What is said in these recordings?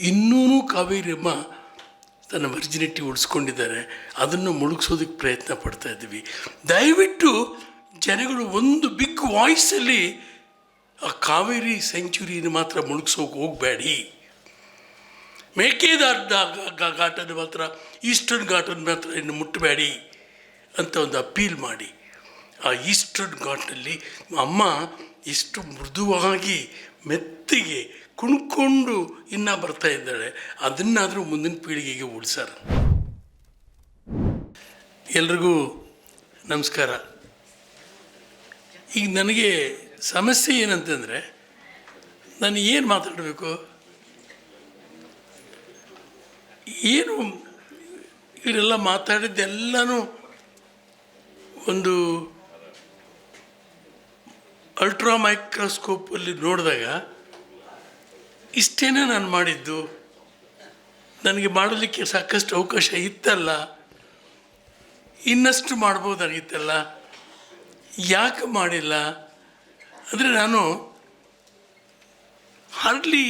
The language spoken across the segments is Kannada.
ಇನ್ನೂ ಕಾವೇರಿಯಮ್ಮ ತನ್ನ ವರ್ಜಿನಿಟಿ ಉಳಿಸ್ಕೊಂಡಿದ್ದಾರೆ. ಅದನ್ನು ಮುಳುಗಿಸೋದಕ್ಕೆ ಪ್ರಯತ್ನ ಪಡ್ತಾ ಇದ್ದೀವಿ. ದಯವಿಟ್ಟು ಜನಗಳು ಒಂದು ಬಿಗ್ ವಾಯ್ಸಲ್ಲಿ ಆ ಕಾವೇರಿ ಸೆಂಚುರಿನ ಮಾತ್ರ ಮುಳುಗಿಸೋಕೆ ಹೋಗಬೇಡಿ. ಮೇಕೆದಾಟ ಘಾಟನ ಮಾತ್ರ, ಈಸ್ಟರ್ನ್ ಘಾಟನ ಮಾತ್ರ ಇನ್ನು ಮುಟ್ಟಬೇಡಿ ಅಂತ ಒಂದು ಅಪೀಲ್ ಮಾಡಿ. ಆ ಈಸ್ಟರ್ನ್ ಘಾಟಲ್ಲಿ ಅಮ್ಮ ಎಷ್ಟು ಮೃದುವಾಗಿ ಮೆತ್ತಿಗೆ ಕುಣ್ಕೊಂಡು ಇನ್ನೂ ಬರ್ತಾ ಇದ್ದಾಳೆ. ಅದನ್ನಾದರೂ ಮುಂದಿನ ಪೀಳಿಗೆಗೆ ಉಳಿಸಾರ ಎಲ್ರಿಗೂ ನಮಸ್ಕಾರ. ಈಗ ನನಗೆ ಸಮಸ್ಯೆ ಏನಂತಂದರೆ, ನಾನು ಏನು ಮಾತಾಡಬೇಕು? ಏನು ಇವರೆಲ್ಲ ಮಾತಾಡಿದ್ದೆಲ್ಲನೂ ಒಂದು ಅಲ್ಟ್ರಾ ಮೈಕ್ರೋಸ್ಕೋಪಲ್ಲಿ ನೋಡಿದಾಗ ಇಷ್ಟೇನೇ ನಾನು ಮಾಡಿದ್ದು? ನನಗೆ ಮಾಡಲಿಕ್ಕೆ ಸಾಕಷ್ಟು ಅವಕಾಶ ಇತ್ತಲ್ಲ? ಇನ್ನಷ್ಟು ಮಾಡ್ಬೋದಾಗಿತ್ತಲ್ಲ ಯಾಕೆ ಮಾಡಿಲ್ಲ? ಅಂದರೆ ನಾನು ಹಾರ್ಡ್ಲಿ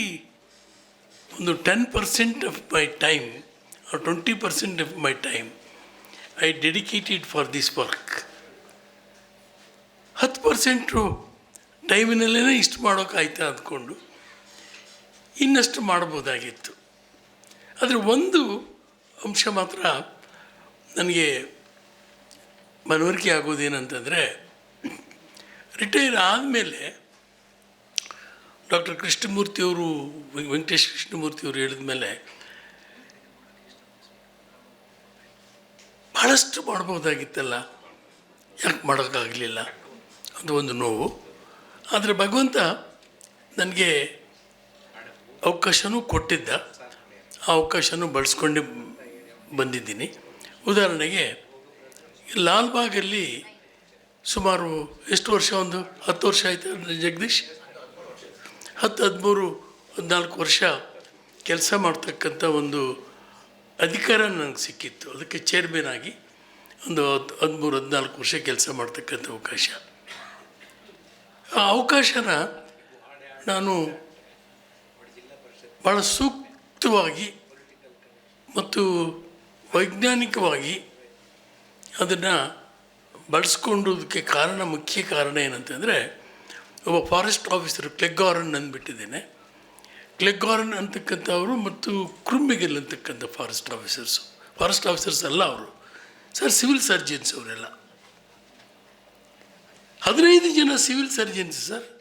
ಒಂದು ten percent of my time twenty percent of my time I dedicated for this work ಹತ್ತು ಪರ್ಸೆಂಟು ಟೈಮಿನಲ್ಲೇ ಇಷ್ಟು ಮಾಡೋಕ್ಕಾಯ್ತಾ ಅಂದ್ಕೊಂಡು ಇನ್ನಷ್ಟು ಮಾಡ್ಬೋದಾಗಿತ್ತು ಆದರೆ ಒಂದು ಅಂಶ ಮಾತ್ರ ನನಗೆ ಮನವರಿಕೆ ಆಗೋದೇನಂತಂದರೆ, ರಿಟೈರ್ ಆದಮೇಲೆ ಡಾಕ್ಟರ್ ಕೃಷ್ಣಮೂರ್ತಿಯವರು ವೆಂಕಟೇಶ್ ಕೃಷ್ಣಮೂರ್ತಿಯವರು ಹೇಳಿದ ಮೇಲೆ ಭಾಳಷ್ಟು ಮಾಡ್ಬೋದಾಗಿತ್ತಲ್ಲ ಯಾಕೆ ಮಾಡೋಕ್ಕಾಗಲಿಲ್ಲ ಅದು ಒಂದು ನೋವು. ಆದರೆ ಭಗವಂತ ನನಗೆ ಅವಕಾಶನೂ ಕೊಟ್ಟಿದ್ದ ಆ ಅವಕಾಶನೂ ಬಳಸ್ಕೊಂಡು ಬಂದಿದ್ದೀನಿ. ಉದಾಹರಣೆಗೆ, ಲಾಲ್ಬಾಗಲ್ಲಿ ಸುಮಾರು ಎಷ್ಟು ವರ್ಷ, ಒಂದು ಹತ್ತು ವರ್ಷ ಆಯಿತು ಜಗದೀಶ್? ಹತ್ತು, ಹದಿಮೂರು, ಹದಿನಾಲ್ಕು ವರ್ಷ ಕೆಲಸ ಮಾಡ್ತಕ್ಕಂಥ ಒಂದು ಅಧಿಕಾರ ನನಗೆ ಸಿಕ್ಕಿತ್ತು. ಅದಕ್ಕೆ ಚೇರ್ಮನ್ ಆಗಿ ಒಂದು ಹತ್ತು, ಹದಿಮೂರು, ಹದಿನಾಲ್ಕು ವರ್ಷ ಕೆಲಸ ಮಾಡ್ತಕ್ಕಂಥ ಅವಕಾಶ. ಆ ಅವಕಾಶನ ನಾನು ಭಾಳ ಸೂಕ್ತವಾಗಿ ಮತ್ತು ವೈಜ್ಞಾನಿಕವಾಗಿ ಅದನ್ನು ಬಳಸ್ಕೊಂಡೋದಕ್ಕೆ ಕಾರಣ, ಮುಖ್ಯ ಕಾರಣ ಏನಂತಂದರೆ, ಒಬ್ಬ ಫಾರೆಸ್ಟ್ ಆಫೀಸರ್ ಕ್ಲೆಗ್ಗಾರನ್ ಅಂದ್ಬಿಟ್ಟಿದ್ದೇನೆ. ಕ್ಲೆಗ್ಗಾರನ್ ಅಂತಕ್ಕಂಥವರು ಮತ್ತು ಕೃಂಬಿಗಲ್ ಅಂತಕ್ಕಂಥ ಫಾರೆಸ್ಟ್ ಆಫೀಸರ್ಸು. ಫಾರೆಸ್ಟ್ ಆಫೀಸರ್ಸ್ ಅಲ್ಲ ಅವರು. ಸರ್, ಸಿವಿಲ್ ಸರ್ಜನ್ಸ್ ಅವರೆಲ್ಲ. ಹದಿನೈದು ಜನ ಸಿವಿಲ್ ಸರ್ಜನ್ಸ್ ಸರ್.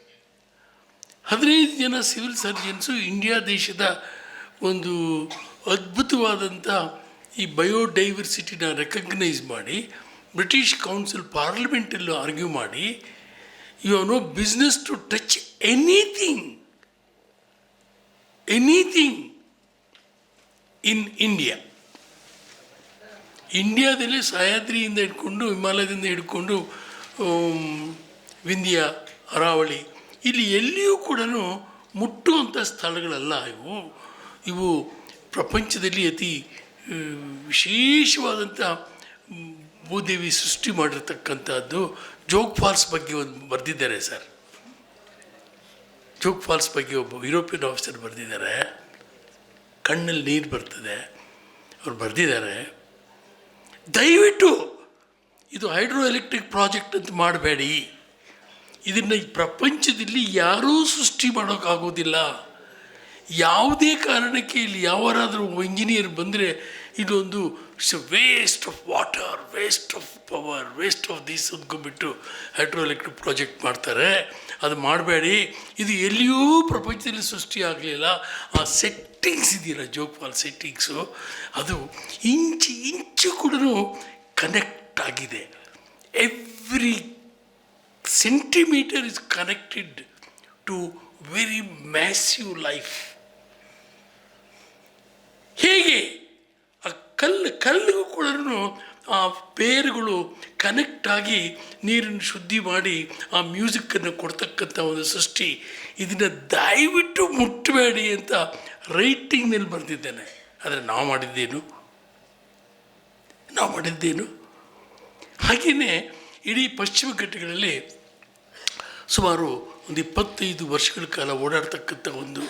ಹದಿನೈದು ಜನ ಸಿವಿಲ್ ಸರ್ಜನ್ಸು ಇಂಡಿಯಾ ದೇಶದ ಒಂದು ಅದ್ಭುತವಾದಂಥ ಈ ಬಯೋಡೈವರ್ಸಿಟಿನ ರೆಕಗ್ನೈಸ್ ಮಾಡಿ, ಬ್ರಿಟಿಷ್ ಕೌನ್ಸಿಲ್ ಪಾರ್ಲಿಮೆಂಟಲ್ಲೂ ಆರ್ಗ್ಯೂ ಮಾಡಿ, you know business to touch anything anything in India. ಇಂಡಿಯಾದಲ್ಲಿ ಸಹ್ಯಾದ್ರಿಯಿಂದ ಹಿಡ್ಕೊಂಡು, ಹಿಮಾಲಯದಿಂದ ಹಿಡ್ಕೊಂಡು ವಿಂಧ್ಯ, ಅರಾವಳಿ ಇಲ್ಲಿ ಎಲ್ಲಿಯೂ ಕೂಡ ಮುಟ್ಟುವಂಥ ಸ್ಥಳಗಳಲ್ಲ ಇವು. ಇವು ಪ್ರಪಂಚದಲ್ಲಿ ಅತಿ ವಿಶೇಷವಾದಂಥ ಭೂದೇವಿ ಸೃಷ್ಟಿ ಮಾಡಿರ್ತಕ್ಕಂಥದ್ದು ಜೋಗ್ ಫಾಲ್ಸ್ ಬಗ್ಗೆ ಒಂದು ಬರೆದಿದ್ದಾರೆ ಸರ್. ಜೋಗ್ ಫಾಲ್ಸ್ ಬಗ್ಗೆ ಒಬ್ಬ ಯುರೋಪಿಯನ್ ಆಫೀಸರ್ ಬರೆದಿದ್ದಾರೆ. ಕಣ್ಣಲ್ಲಿ ನೀರು ಬರ್ತದೆ. ಅವ್ರು ಬರೆದಿದ್ದಾರೆ. ದಯವಿಟ್ಟು ಇದು ಹೈಡ್ರೋ ಎಲೆಕ್ಟ್ರಿಕ್ ಪ್ರಾಜೆಕ್ಟ್ ಅಂತ ಮಾಡಬೇಡಿ. ಇದನ್ನು ಈ ಪ್ರಪಂಚದಲ್ಲಿ ಯಾರೂ ಸೃಷ್ಟಿ ಮಾಡೋಕ್ಕಾಗೋದಿಲ್ಲ. ಯಾವುದೇ ಕಾರಣಕ್ಕೆ ಇಲ್ಲಿ ಯಾವರಾದರೂ ಇಂಜಿನಿಯರ್ ಬಂದರೆ ಇದೊಂದು waste of water waste of power waste of this ಅಂದ್ಕೊಂಡ್ಬಿಟ್ಟು hydro electric project ಮಾಡ್ತಾರೆ. ಅದು ಮಾಡಬೇಡಿ. ಇದು ಎಲ್ಲಿಯೂ ಪ್ರಪಂಚದಲ್ಲಿ ಸೃಷ್ಟಿ ಆಗಲಿಲ್ಲ. ಆ ಸೆಟ್ಟಿಂಗ್ಸ್ ಇದೆಯಲ್ಲ ಜೋಗ್ಪಾಲ್ ಸೆಟ್ಟಿಂಗ್ಸು ಅದು ಇಂಚು ಇಂಚು ಕೂಡ ಕನೆಕ್ಟ್ ಆಗಿದೆ. Every centimetre is connected to very massive life ಹೇಗೆ? ಆ ಕಲ್ಲು, ಕಲ್ಲಿಗೂ ಕೂಡ ಆ ಬೇರುಗಳು ಕನೆಕ್ಟ್ ಆಗಿ ನೀರನ್ನು ಶುದ್ಧಿ ಮಾಡಿ ಆ ಮ್ಯೂಸಿಕ್ಕನ್ನು ಕೊಡ್ತಕ್ಕಂಥ ಒಂದು ಸೃಷ್ಟಿ. ಇದನ್ನು ದಯವಿಟ್ಟು ಮುಟ್ಟಬೇಡಿ ಅಂತ ರೈಟಿಂಗ್ನಲ್ಲಿ ಬರೆದಿದ್ದೇನೆ. ಆದರೆ ನಾವು ಮಾಡಿದ್ದೇನು? ನಾವು ಮಾಡಿದ್ದೇನು? ಹಾಗೆಯೇ ಇಡೀ ಪಶ್ಚಿಮ ಘಟ್ಟಗಳಲ್ಲಿ ಸುಮಾರು ಒಂದು ಇಪ್ಪತ್ತೈದು ವರ್ಷಗಳ ಕಾಲ ಓಡಾಡ್ತಕ್ಕಂಥ ಒಂದು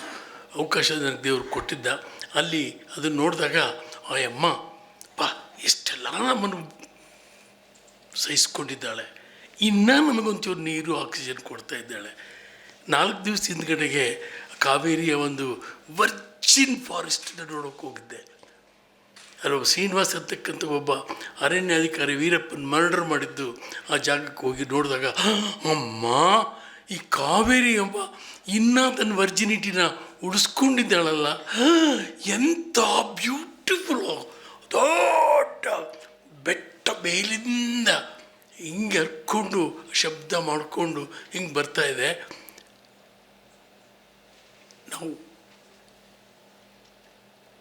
ಅವಕಾಶ ನನಗೆ ದೇವರು ಕೊಟ್ಟಿದ್ದ. ಅಲ್ಲಿ ಅದನ್ನು ನೋಡಿದಾಗ ಆ ಅಮ್ಮ ಪಾ ಎಷ್ಟೆಲ್ಲ ನಮ್ಮನ್ನು ಸಹಿಸ್ಕೊಂಡಿದ್ದಾಳೆ. ಇನ್ನೂ ನಮಗೊಂಚೂರು ನೀರು, ಆಕ್ಸಿಜನ್ ಕೊಡ್ತಾ ಇದ್ದಾಳೆ. ನಾಲ್ಕು ದಿವಸ ಹಿಂದ್ಗಡೆಗೆ ಕಾವೇರಿಯ ಒಂದು ವರ್ಜಿನ್ ಫಾರೆಸ್ಟನ್ನು ನೋಡೋಕೆ ಹೋಗಿದ್ದೆ. ಅಲ್ಲೊಬ್ಬ ಶ್ರೀನಿವಾಸ್ ಅಂತಕ್ಕಂಥ ಒಬ್ಬ ಅರಣ್ಯಾಧಿಕಾರಿ ವೀರಪ್ಪನ ಮರ್ಡರ್ ಮಾಡಿದ್ದು ಆ ಜಾಗಕ್ಕೆ ಹೋಗಿ ನೋಡಿದಾಗ, ಅಮ್ಮ, ಈ ಕಾವೇರಿ ಎಂಬ ಇನ್ನೂ ತನ್ನ ವರ್ಜಿನಿಟಿನ ಉಳಿಸ್ಕೊಂಡಿದ್ದಾಳಲ್ಲ, ಎಂಥ ಬ್ಯೂಟಿಫುಲ್ ದೊಡ್ಡ ಬೆಟ್ಟ ಮೇಲಿಂದ ಹಿಂಗೆ ಹರ್ಕೊಂಡು ಶಬ್ದ ಮಾಡಿಕೊಂಡು ಹಿಂಗೆ ಬರ್ತಾ ಇದೆ. ನಾವು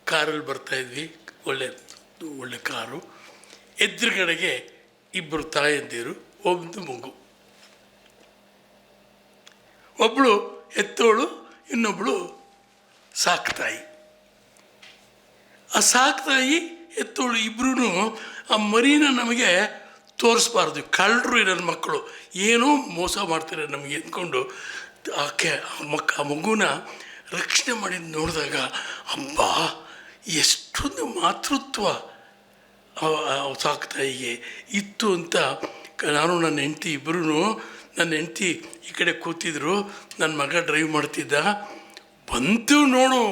ಕಾರಲ್ಲಿ ಬರ್ತಾ ಇದ್ವಿ. ಒಳ್ಳೆ ಒಳ್ಳೆ ಕಾರು. ಎದುರುಗಡೆಗೆ ಇಬ್ಬರು ತಾಯಂದಿರು ಒಂದು ಮಗು. ಒಬ್ಬಳು ಎತ್ತೋಳು ಇನ್ನೊಬ್ಬಳು ಸಾಕ್ತಾಯಿ ಆ ಸಾಕ್ತಾಯಿ ಎತ್ತೋಳು ಇಬ್ಬರೂ ಆ ಮರಿನ ನಮಗೆ ತೋರಿಸ್ಬಾರ್ದು. ಕಳ್ಳರು ನನ್ನ ಮಕ್ಕಳು. ಏನೋ ಮೋಸ ಮಾಡ್ತಾರೆ ನಮಗೆ ಎಂದ್ಕೊಂಡು ಆಕೆ ಮಕ್ಕ ಆ ಮಗುನ ರಕ್ಷಣೆ ಮಾಡಿದ್ದು ನೋಡಿದಾಗ, ಅಬ್ಬ ಎಷ್ಟೊಂದು ಮಾತೃತ್ವ ಸಾಕ್ತಾಯಿಗೆ ಇತ್ತು ಅಂತ ನಾನು ನನ್ನ ಹೆಂಡತಿ ಇಬ್ಬರೂ ನನ್ನ ಹೆಂಡತಿ ಈ ಕಡೆ ಕೂತಿದ್ರು ನನ್ನ ಮಗ ಡ್ರೈವ್ ಮಾಡ್ತಿದ್ದ. ಬಂತು ನೋಡು,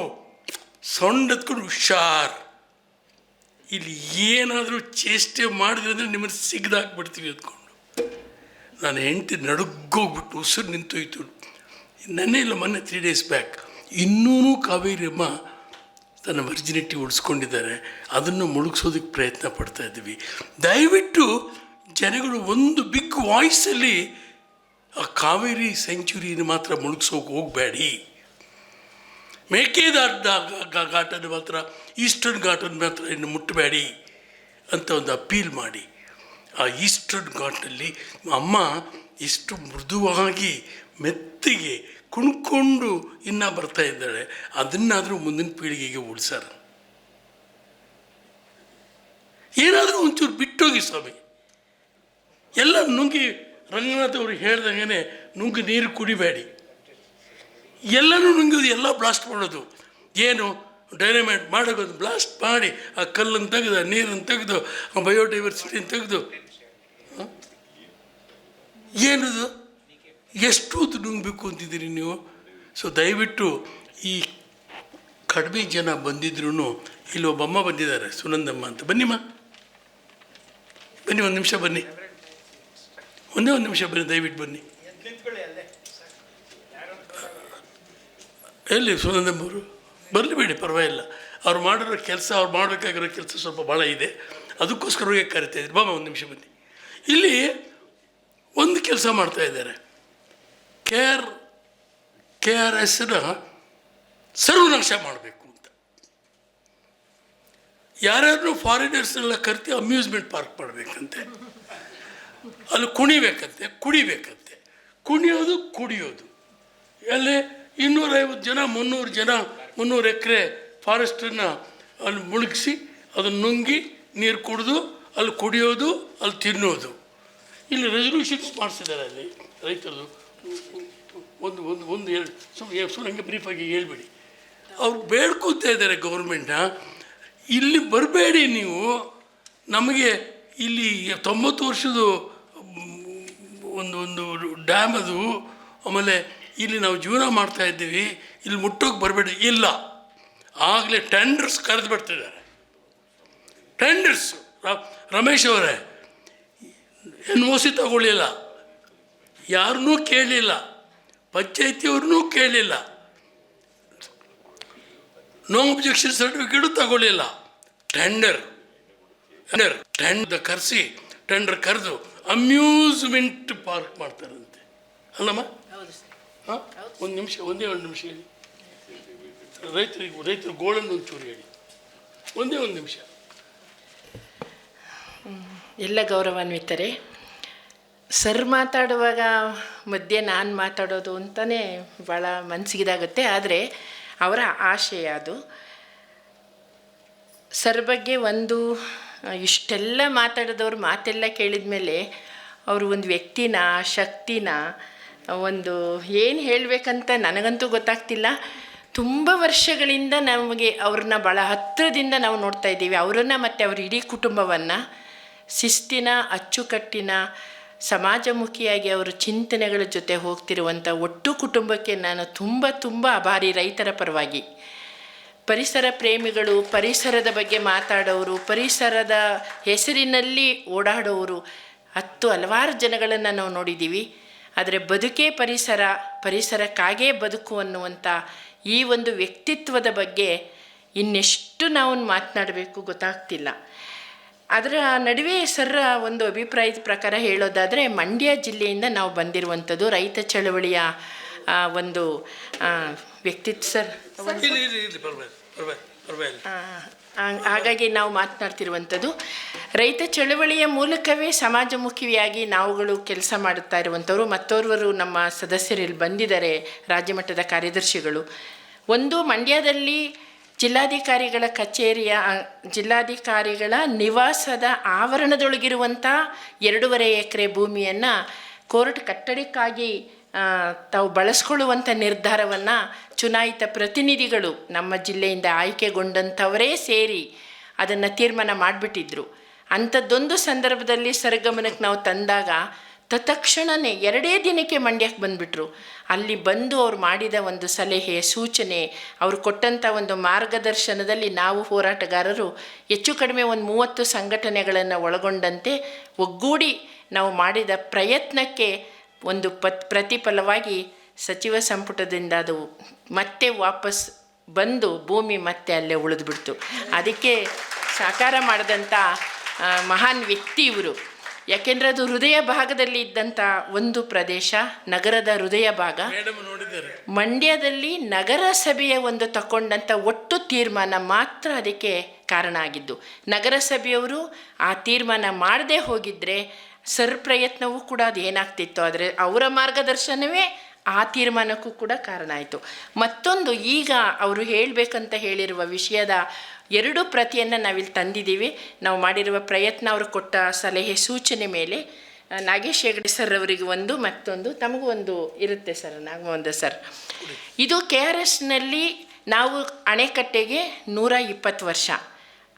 ಸೌಂಡ್ ಎತ್ಕೊಂಡು ಹುಷಾರ್. ಇಲ್ಲಿ ಏನಾದರೂ ಚೇಷ್ಟೆ ಮಾಡಿದ್ರೆ ಅಂದರೆ ನಿಮ್ಮನ್ನು ಸಿಗ್ದಾಕ್ಬಿಡ್ತೀವಿ ಅಂದ್ಕೊಂಡು. ನಾನು ಹೆಂಡತಿ ನಡುಗೋಗ್ಬಿಟ್ಟು ಉಸಿರು ನಿಂತೋಯ್ತು. ನನ್ನೇ ಇಲ್ಲ ಮೊನ್ನೆ ತ್ರೀ ಡೇಸ್ ಬ್ಯಾಕ್ ಇನ್ನೂ ಕಾವೇರಿ ಅಮ್ಮ ತನ್ನ ವರ್ಜಿನಿಟಿ ಉಳಿಸ್ಕೊಂಡಿದ್ದಾರೆ, ಅದನ್ನು ಮುಳುಗಿಸೋದಕ್ಕೆ ಪ್ರಯತ್ನ ಪಡ್ತಾ ಇದ್ದೀವಿ. ದಯವಿಟ್ಟು ಜನಗಳು ಒಂದು ಬಿಗ್ ವಾಯ್ಸಲ್ಲಿ ಆ ಕಾವೇರಿ ಸೆಂಚುರಿನ ಮಾತ್ರ ಮುಳುಗಿಸೋಕೆ ಹೋಗಬೇಡಿ. ಮೇಕೆದಾಟ ಘಾಟನ್ನು ಮಾತ್ರ, ಈಸ್ಟರ್ನ್ ಘಾಟನ್ನು ಮಾತ್ರ ಇನ್ನು ಮುಟ್ಟಬೇಡಿ ಅಂತ ಒಂದು ಅಪೀಲ್ ಮಾಡಿ. ಆ ಈಸ್ಟರ್ನ್ ಘಾಟಲ್ಲಿ ಅಮ್ಮ ಎಷ್ಟು ಮೃದುವಾಗಿ ಮೆತ್ತಿಗೆ ಕುಣ್ಕೊಂಡು ಇನ್ನೂ ಬರ್ತಾ ಇದ್ದಾಳೆ, ಅದನ್ನಾದರೂ ಮುಂದಿನ ಪೀಳಿಗೆಗೆ ಉಳಿಸಾರ ಏನಾದರೂ ಒಂಚೂರು ಬಿಟ್ಟೋಗಿ ಸ್ವಾಮಿ. ಎಲ್ಲ ನುಂಗಿ, ರಂಗನಾಥ್ ಅವರು ಹೇಳ್ದಂಗೆ ನುಂಗಿ ನೀರು ಕುಡಿಬೇಡಿ. ಎಲ್ಲನೂ ನುಂಗೋದು, ಎಲ್ಲ ಬ್ಲಾಸ್ಟ್ ಮಾಡೋದು. ಏನು ಡೈನಮೈಟ್ ಮಾಡೋದು ಬ್ಲಾಸ್ಟ್ ಮಾಡಿ, ಆ ಕಲ್ಲನ್ನು ತೆಗೆದು ನೀರನ್ನು ತೆಗೆದು, ಆ ಬಯೋಡೈವರ್ಸಿಟಿನ ತೆಗೆದು? ಏನದು? ಎಷ್ಟು ನುಂಗಬೇಕು ಅಂತಿದ್ದೀರಿ ನೀವು? ಸೊ ದಯವಿಟ್ಟು ಈ ಕಡಿಮೆ ಜನ ಬಂದಿದ್ರು ಇಲ್ಲಿ ಒಬ್ಬಮ್ಮ ಬಂದಿದ್ದಾರೆ, ಸುನಂದಮ್ಮ ಅಂತ. ಬನ್ನಿಮ್ಮ. ಬನ್ನಿ ಒಂದು ನಿಮಿಷ, ಬನ್ನಿ. ಒಂದೇ ಒಂದು ನಿಮಿಷ ಬನ್ನಿ, ದಯವಿಟ್ಟು ಬನ್ನಿ. ಎಲ್ಲಿ ಸುನಂದಮ್ಮವರು ಬರಲಿ ಬಿಡಿ, ಪರವಾಗಿಲ್ಲ. ಅವ್ರು ಮಾಡಿರೋ ಕೆಲಸ, ಅವ್ರು ಮಾಡಬೇಕಾಗಿರೋ ಕೆಲಸ ಸ್ವಲ್ಪ ಭಾಳ ಇದೆ. ಅದಕ್ಕೋಸ್ಕರ ಹೋಗಿ ಕರಿತಾ ಇದ್ದೀರಿ ಬಾಮ ಒಂದು ನಿಮಿಷ ಬನ್ನಿ. ಇಲ್ಲಿ ಒಂದು ಕೆಲಸ ಮಾಡ್ತಾ ಇದ್ದಾರೆ. ಕೆ ಆರ್ ಕೆ ಆರ್ ಎಸ್ನ ಸರ್ವನಾಶ ಮಾಡಬೇಕು ಅಂತ. ಯಾರ್ಯಾರು ಫಾರಿನರ್ಸ್ನೆಲ್ಲ ಕರ್ತಿ ಅಮ್ಯೂಸ್ಮೆಂಟ್ ಪಾರ್ಕ್ ಮಾಡಬೇಕಂತೆ, ಅಲ್ಲಿ ಕುಣಿಬೇಕಂತೆ, ಕುಡಿಬೇಕಂತೆ. ಕುಣಿಯೋದು, ಕುಡಿಯೋದು. ಅಲ್ಲಿ ಇನ್ನೂರೈವತ್ತು ಜನ, ಮುನ್ನೂರು ಜನ, ಮುನ್ನೂರು ಎಕರೆ ಫಾರೆಸ್ಟನ್ನು ಅಲ್ಲಿ ಮುಳುಗಿಸಿ, ಅದನ್ನು ನುಂಗಿ ನೀರು ಕುಡಿದು, ಅಲ್ಲಿ ಕುಡಿಯೋದು, ಅಲ್ಲಿ ತಿನ್ನೋದು. ಇಲ್ಲಿ ರೆಸಲ್ಯೂಷನ್ಸ್ ಮಾಡಿಸಿದ್ದಾರೆ ಅಲ್ಲಿ ರೈತರದು ಒಂದು ಒಂದು ಒಂದು ಎರಡು ಸುಮ್ಮನೆ ಸುಮ್ಮನೆ ಹಂಗೆ ಬ್ರೀಫಾಗಿ ಹೇಳ್ಬೇಡಿ. ಅವ್ರು ಬೇಡ್ಕೊತಾ ಇದ್ದಾರೆ ಗೌರ್ಮೆಂಟ್ನ ಇಲ್ಲಿ ಬರಬೇಡಿ ನೀವು. ನಮಗೆ ಇಲ್ಲಿ ತೊಂಬತ್ತು ವರ್ಷದ ಒಂದು ಒಂದು ಡ್ಯಾಮ್ ಅದು. ಆಮೇಲೆ ಇಲ್ಲಿ ನಾವು ಜೀವನ ಮಾಡ್ತಾ ಇದ್ದೀವಿ. ಇಲ್ಲಿ ಮುಟ್ಟೋಕೆ ಬರಬೇಡಿ. ಇಲ್ಲ. ಆಗಲೇ ಟೆಂಡರ್ಸ್ ಕರೆದು ಬಿಡ್ತಿದ್ದಾರೆ. ಟೆಂಡರ್ಸ್ ರಮೇಶ್ ಅವರೇ. ಎನ್ ಒ ಸಿ ತಗೊಳ್ಳಿಲ್ಲ. ಯಾರನ್ನೂ ಕೇಳಲಿಲ್ಲ ಪಂಚಾಯತಿಯವ್ರನ್ನೂ ಕೇಳಿಲ್ಲ ನೋ ಅಬ್ಜೆಕ್ಷನ್ ಸರ್ಟಿಫಿಕೇಟು ತಗೊಳ್ಳಿಲ್ಲ. ಟೆಂಡರ್ ಟೆಂಡರ್ ಟೆಂಡ್ ಕರೆಸಿ ಟೆಂಡರ್ ಕರೆದು ಅಮ್ಯೂಸ್ಮೆಂಟ್ ಪಾರ್ಕ್ ಮಾಡ್ತಾರಂತೆ. ಅಲ್ಲಮ್ಮ? ಹಾಂ? ಒಂದು ನಿಮಿಷ ಒಂದೇ ಒಂದು ನಿಮಿಷ ಹೇಳಿ. ರೈತರಿಗೆ ರೈತರು ಗೋಳನ್ನು ಒಂಚೂರು ಹೇಳಿ. ಒಂದೇ ಒಂದು ನಿಮಿಷ. ಎಲ್ಲ ಗೌರವಾನ್ವಿತರೆ. ಸರ್ ಮಾತಾಡುವಾಗ ಮಧ್ಯೆ ನಾನು ಮಾತಾಡೋದು ಅಂತಲೇ ಭಾಳ ಮನಸ್ಸಿಗಿದಾಗುತ್ತೆ ಆದರೆ ಅವರ ಆಶಯ ಅದು. ಸರ್ ಬಗ್ಗೆ ಒಂದು ಇಷ್ಟೆಲ್ಲ ಮಾತಾಡಿದವ್ರು ಮಾತೆಲ್ಲ ಕೇಳಿದ ಮೇಲೆ ಅವರು ಒಂದು ವ್ಯಕ್ತಿನ, ಶಕ್ತಿನ, ಒಂದು ಏನು ಹೇಳಬೇಕಂತ ನನಗಂತೂ ಗೊತ್ತಾಗ್ತಿಲ್ಲ. ತುಂಬ ವರ್ಷಗಳಿಂದ ನಮಗೆ ಅವ್ರನ್ನ ಭಾಳ ಹತ್ತಿರದಿಂದ ನಾವು ನೋಡ್ತಾ ಇದ್ದೀವಿ. ಅವರನ್ನು ಮತ್ತು ಅವ್ರ ಇಡೀ ಕುಟುಂಬವನ್ನು, ಶಿಸ್ತಿನ, ಅಚ್ಚುಕಟ್ಟಿನ ಸಮಾಜಮುಖಿಯಾಗಿ ಅವರು ಚಿಂತನೆಗಳ ಜೊತೆ ಹೋಗ್ತಿರುವಂಥ ಒಟ್ಟು ಕುಟುಂಬಕ್ಕೆ ನಾನು ತುಂಬ ತುಂಬ ಅಭಾರಿ ರೈತರ ಪರವಾಗಿ. ಪರಿಸರ ಪ್ರೇಮಿಗಳು, ಪರಿಸರದ ಬಗ್ಗೆ ಮಾತಾಡೋರು, ಪರಿಸರದ ಹೆಸರಿನಲ್ಲಿ ಓಡಾಡೋರು, ಹತ್ತು ಹಲವಾರು ಜನಗಳನ್ನು ನಾವು ನೋಡಿದ್ದೀವಿ ಆದರೆ ಬದುಕೇ ಪರಿಸರ, ಪರಿಸರಕ್ಕಾಗೇ ಬದುಕು ಅನ್ನುವಂಥ ಈ ಒಂದು ವ್ಯಕ್ತಿತ್ವದ ಬಗ್ಗೆ ಇನ್ನೆಷ್ಟು ನಾವು ಮಾತನಾಡಬೇಕು ಗೊತ್ತಾಗ್ತಿಲ್ಲ. ಅದರ ನಡುವೆ ಸರ್ರ ಒಂದು ಅಭಿಪ್ರಾಯದ ಪ್ರಕಾರ ಹೇಳೋದಾದರೆ ಮಂಡ್ಯ ಜಿಲ್ಲೆಯಿಂದ ನಾವು ಬಂದಿರುವಂಥದ್ದು ರೈತ ಚಳವಳಿಯ ಒಂದು ವ್ಯಕ್ತಿತ್ವ ಸರ್. ಹಾಗಾಗಿ ನಾವು ಮಾತನಾಡ್ತಿರುವಂಥದ್ದು ರೈತ ಚಳವಳಿಯ ಮೂಲಕವೇ ಸಮಾಜಮುಖಿಯಾಗಿ ನಾವುಗಳು ಕೆಲಸ ಮಾಡುತ್ತಾ ಇರುವಂಥವ್ರು ಮತ್ತೋರ್ವರು ನಮ್ಮ ಸದಸ್ಯರಲ್ಲಿ ಬಂದಿದ್ದಾರೆ ರಾಜ್ಯಮಟ್ಟದ ಕಾರ್ಯದರ್ಶಿಗಳು. ಒಂದು ಮಂಡ್ಯದಲ್ಲಿ ಜಿಲ್ಲಾಧಿಕಾರಿಗಳ ಕಚೇರಿಯ ಜಿಲ್ಲಾಧಿಕಾರಿಗಳ ನಿವಾಸದ ಆವರಣದೊಳಗಿರುವಂಥ ಎರಡೂವರೆ ಎಕರೆ ಭೂಮಿಯನ್ನು ಕೋರ್ಟ್ ಕಟ್ಟಡಕ್ಕಾಗಿ ತಾವು ಬಳಸ್ಕೊಳ್ಳುವಂಥ ನಿರ್ಧಾರವನ್ನು ಚುನಾಯಿತ ಪ್ರತಿನಿಧಿಗಳು ನಮ್ಮ ಜಿಲ್ಲೆಯಿಂದ ಆಯ್ಕೆಗೊಂಡಂಥವರೇ ಸೇರಿ ಅದನ್ನು ತೀರ್ಮಾನ ಮಾಡಿಬಿಟ್ಟಿದ್ರು. ಅಂಥದ್ದೊಂದು ಸಂದರ್ಭದಲ್ಲಿ ಸರಗಮನಕ್ಕೆ ನಾವು ತಂದಾಗ ತತ್ಕ್ಷಣವೇ ಎರಡೇ ದಿನಕ್ಕೆ ಮಂಡ್ಯಕ್ಕೆ ಬಂದುಬಿಟ್ರು. ಅಲ್ಲಿ ಬಂದು ಅವ್ರು ಮಾಡಿದ ಒಂದು ಸಲಹೆ, ಸೂಚನೆ, ಅವರು ಕೊಟ್ಟಂಥ ಒಂದು ಮಾರ್ಗದರ್ಶನದಲ್ಲಿ ನಾವು ಹೋರಾಟಗಾರರು ಹೆಚ್ಚು ಕಡಿಮೆ ಒಂದು ಮೂವತ್ತು ಸಂಘಟನೆಗಳನ್ನು ಒಳಗೊಂಡಂತೆ ಒಗ್ಗೂಡಿ ನಾವು ಮಾಡಿದ ಪ್ರಯತ್ನಕ್ಕೆ ಒಂದು ಪತ್, ಪ್ರತಿಫಲವಾಗಿ ಸಚಿವ ಸಂಪುಟದಿಂದ ಅದು ಮತ್ತೆ ವಾಪಸ್ ಬಂದು ಭೂಮಿ ಮತ್ತೆ ಅಲ್ಲೇ ಉಳಿದ್ಬಿಡ್ತು. ಅದಕ್ಕೆ ಸಾಕಾರ ಮಾಡಿದಂಥ ಮಹಾನ್ ವ್ಯಕ್ತಿ ಇವರು. ಯಾಕೆಂದರೆ ಅದು ಹೃದಯ ಭಾಗದಲ್ಲಿ ಇದ್ದಂತ ಒಂದು ಪ್ರದೇಶ ನಗರದ ಹೃದಯ ಭಾಗ. ಮಂಡ್ಯದಲ್ಲಿ ನಗರಸಭೆಯ ಒಂದು ತಕೊಂಡಂತ ಒಟ್ಟು ತೀರ್ಮಾನ ಮಾತ್ರ ಅದಕ್ಕೆ ಕಾರಣ ಆಗಿದ್ದು. ನಗರಸಭೆಯವರು ಆ ತೀರ್ಮಾನ ಮಾಡದೇ ಹೋಗಿದ್ರೆ ಸರ್ ಪ್ರಯತ್ನವೂ ಕೂಡ ಅದು ಏನಾಗ್ತಿತ್ತು ಆದರೆ ಅವರ ಮಾರ್ಗದರ್ಶನವೇ ಆ ತೀರ್ಮಾನಕ್ಕೂ ಕೂಡ ಕಾರಣ ಆಯಿತು. ಮತ್ತೊಂದು ಈಗ ಅವರು ಹೇಳಬೇಕಂತ ಹೇಳಿರುವ ವಿಷಯದ ಎರಡು ಪ್ರತಿಯನ್ನು ನಾವಿಲ್ಲಿ ತಂದಿದ್ದೀವಿ. ನಾವು ಮಾಡಿರುವ ಪ್ರಯತ್ನ ಅವರು ಕೊಟ್ಟ ಸಲಹೆ ಸೂಚನೆ ಮೇಲೆ ನಾಗೇಶ್ ಹೆಗಡೆ ಸರ್ ಅವರಿಗೆ ಒಂದು, ಮತ್ತೊಂದು, ತಮಗೂ ಒಂದು ಇರುತ್ತೆ ಸರ್ ನಾಗಮೋಹನ್ ಸರ್. ಇದು ಕೆ ಆರ್ ಎಸ್ನಲ್ಲಿ ನಾವು ಅಣೆಕಟ್ಟೆಗೆ ನೂರ ಇಪ್ಪತ್ತು ವರ್ಷ.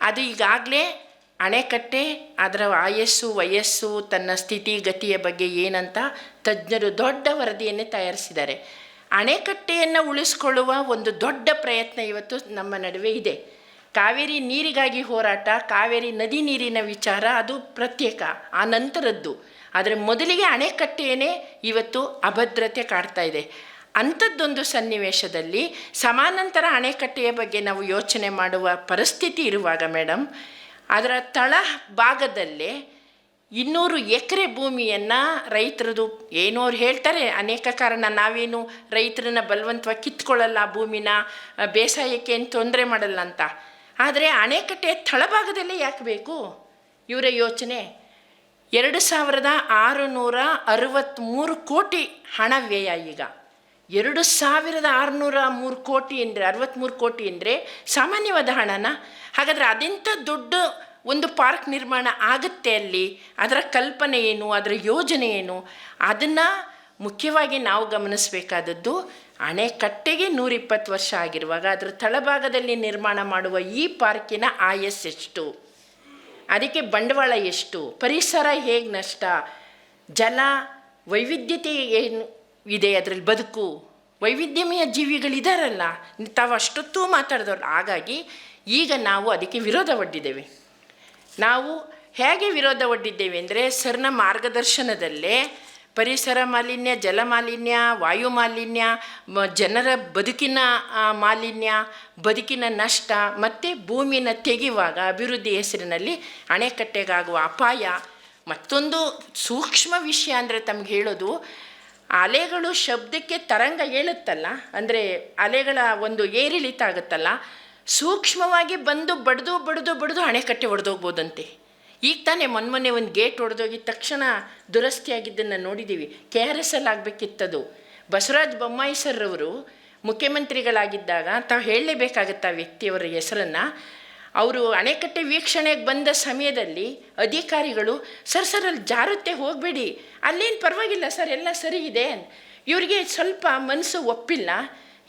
ಅದು ಈಗಾಗಲೇ ಅಣೆಕಟ್ಟೆ, ಅದರ ಆಯಸ್ಸು, ವಯಸ್ಸು, ತನ್ನ ಸ್ಥಿತಿ, ಗತಿಯ ಬಗ್ಗೆ ಏನಂತ ತಜ್ಞರು ದೊಡ್ಡ ವರದಿಯನ್ನೇ ತಯಾರಿಸಿದ್ದಾರೆ. ಅಣೆಕಟ್ಟೆಯನ್ನು ಉಳಿಸ್ಕೊಳ್ಳುವ ಒಂದು ದೊಡ್ಡ ಪ್ರಯತ್ನ ಇವತ್ತು ನಮ್ಮ ನಡುವೆ ಇದೆ. ಕಾವೇರಿ ನೀರಿಗಾಗಿ ಹೋರಾಟ, ಕಾವೇರಿ ನದಿ ನೀರಿನ ವಿಚಾರ ಅದು ಪ್ರತ್ಯೇಕ, ಆ ನಂತರದ್ದು. ಆದರೆ ಮೊದಲಿಗೆ ಅಣೆಕಟ್ಟೆಯೇ ಇವತ್ತು ಅಭದ್ರತೆ ಕಾಡ್ತಾ ಇದೆ. ಅಂಥದ್ದೊಂದು ಸನ್ನಿವೇಶದಲ್ಲಿ ಸಮಾನಾಂತರ ಅಣೆಕಟ್ಟೆಯ ಬಗ್ಗೆ ನಾವು ಯೋಚನೆ ಮಾಡುವ ಪರಿಸ್ಥಿತಿ ಇರುವಾಗ ಮೇಡಮ್ ಅದರ ತಳ ಭಾಗದಲ್ಲೇ ಇನ್ನೂರು ಎಕರೆ ಭೂಮಿಯನ್ನು ರೈತರದು ಏನೋ ಅವ್ರು ಹೇಳ್ತಾರೆ, ಅನೇಕ ಕಾರಣ ನಾವೇನು ರೈತರನ್ನ ಬಲವಂತವಾಗಿ ಕಿತ್ಕೊಳ್ಳಲ್ಲ ಭೂಮಿನ ಬೇಸಾಯಕ್ಕೆ ಏನು ತೊಂದರೆ ಮಾಡಲ್ಲ ಅಂತ. ಆದರೆ ಅಣೆಕಟ್ಟೆ ತಳಭಾಗದಲ್ಲೇ ಯಾಕೆ ಬೇಕು? ಇವರ ಯೋಚನೆ, ಎರಡು ಸಾವಿರದ ಆರುನೂರ ಅರವತ್ತ್ಮೂರು ಕೋಟಿ ಹಣ ವ್ಯಯ ಈಗ. ಎರಡು ಸಾವಿರದ ಆರುನೂರ ಮೂರು ಕೋಟಿ ಅಂದರೆ ಅರವತ್ತ್ಮೂರು ಕೋಟಿ ಅಂದರೆ ಸಾಮಾನ್ಯವಾದ ಹಣನ. ಹಾಗಾದರೆ ಅದೆಂಥ ದೊಡ್ಡ ಒಂದು ಪಾರ್ಕ್ ನಿರ್ಮಾಣ ಆಗುತ್ತೆ ಅಲ್ಲಿ? ಅದರ ಕಲ್ಪನೆ ಏನು? ಅದರ ಯೋಜನೆ ಏನು? ಅದನ್ನು ಮುಖ್ಯವಾಗಿ ನಾವು ಗಮನಿಸಬೇಕಾದದ್ದು, ಅಣೆಕಟ್ಟೆಗೆ ನೂರಿಪ್ಪತ್ತು ವರ್ಷ ಆಗಿರುವಾಗ ಅದರ ತಳಭಾಗದಲ್ಲಿ ನಿರ್ಮಾಣ ಮಾಡುವ ಈ ಪಾರ್ಕಿನ ಆಯಸ್ ಎಷ್ಟು? ಅದಕ್ಕೆ ಬಂಡವಾಳ ಎಷ್ಟು? ಪರಿಸರ ಹೇಗೆ ನಷ್ಟ? ಜಲ, ವೈವಿಧ್ಯತೆ ಏನು? ಇದೆ ಅದರಲ್ಲಿ ಬದುಕು. ವೈವಿಧ್ಯಮಯ ಜೀವಿಗಳಿದಾರಲ್ಲ, ತಾವು ಅಷ್ಟೊತ್ತೂ ಮಾತಾಡಿದವ್ರು. ಹಾಗಾಗಿ ಈಗ ನಾವು ಅದಕ್ಕೆ ವಿರೋಧ ಒಡ್ಡಿದ್ದೇವೆ ನಾವು ಹೇಗೆ ವಿರೋಧ ಒಡ್ಡಿದ್ದೇವೆ ಅಂದರೆ ಸರ್ನ ಮಾರ್ಗದರ್ಶನದಲ್ಲೇ ಪರಿಸರ ಮಾಲಿನ್ಯ, ಜಲ ಮಾಲಿನ್ಯ, ವಾಯು ಮಾಲಿನ್ಯ ಜನರ ಬದುಕಿನ ಮಾಲಿನ್ಯ, ಬದುಕಿನ ನಷ್ಟ, ಮತ್ತು ಭೂಮಿನ ತೆಗೆಯುವಾಗ ಅಭಿವೃದ್ಧಿ ಹೆಸರಿನಲ್ಲಿ ಅಣೆಕಟ್ಟೆಗಾಗುವ ಅಪಾಯ. ಮತ್ತೊಂದು ಸೂಕ್ಷ್ಮ ವಿಷಯ ಅಂದರೆ ತಮ್ಗೆ ಹೇಳೋದು ಅಲೆಗಳು ಶಬ್ದಕ್ಕೆ ತರಂಗ ಏಳುತ್ತಲ್ಲ, ಅಂದರೆ ಅಲೆಗಳ ಒಂದು ಏರಿಳಿತ ಆಗುತ್ತಲ್ಲ ಸೂಕ್ಷ್ಮವಾಗಿ ಬಂದು ಬಡಿದು ಬಡಿದು ಬಡಿದು ಅಣೆಕಟ್ಟೆ ಒಡೆದೋಗ್ಬೋದಂತೆ. ಈಗ ತಾನೇ ಮೊನ್ನೆ ಒಂದು ಗೇಟ್ ಒಡೆದೋಗಿದ ತಕ್ಷಣ ದುರಸ್ತಿಯಾಗಿದ್ದನ್ನು ನೋಡಿದ್ದೀವಿ ಕೆ ಆರ್ ಎಸ್ ಅಲ್ಲಿ ಆಗಬೇಕಿತ್ತದು. ಬಸವರಾಜ ಬೊಮ್ಮಾಯಿ ಸರ್ ಅವರು ಮುಖ್ಯಮಂತ್ರಿಗಳಾಗಿದ್ದಾಗ ತಾವು ಹೇಳಲೇಬೇಕಾಗತ್ತೆ ಆ ವ್ಯಕ್ತಿಯವರ ಹೆಸರನ್ನು? ಅವರು ಅಣೆಕಟ್ಟೆ ವೀಕ್ಷಣೆಗೆ ಬಂದ ಸಮಯದಲ್ಲಿ ಅಧಿಕಾರಿಗಳು, ಸರ್ ಸರ್, ಅಲ್ಲಿ ಜಾರುತ್ತೆ, ಹೋಗಬೇಡಿ. ಅಲ್ಲೇನು ಪರವಾಗಿಲ್ಲ, ಸರ್, ಎಲ್ಲ ಸರಿ ಇದೆ. ಇವರಿಗೆ ಸ್ವಲ್ಪ ಮನಸ್ಸು ಒಪ್ಪಿಲ್ಲ.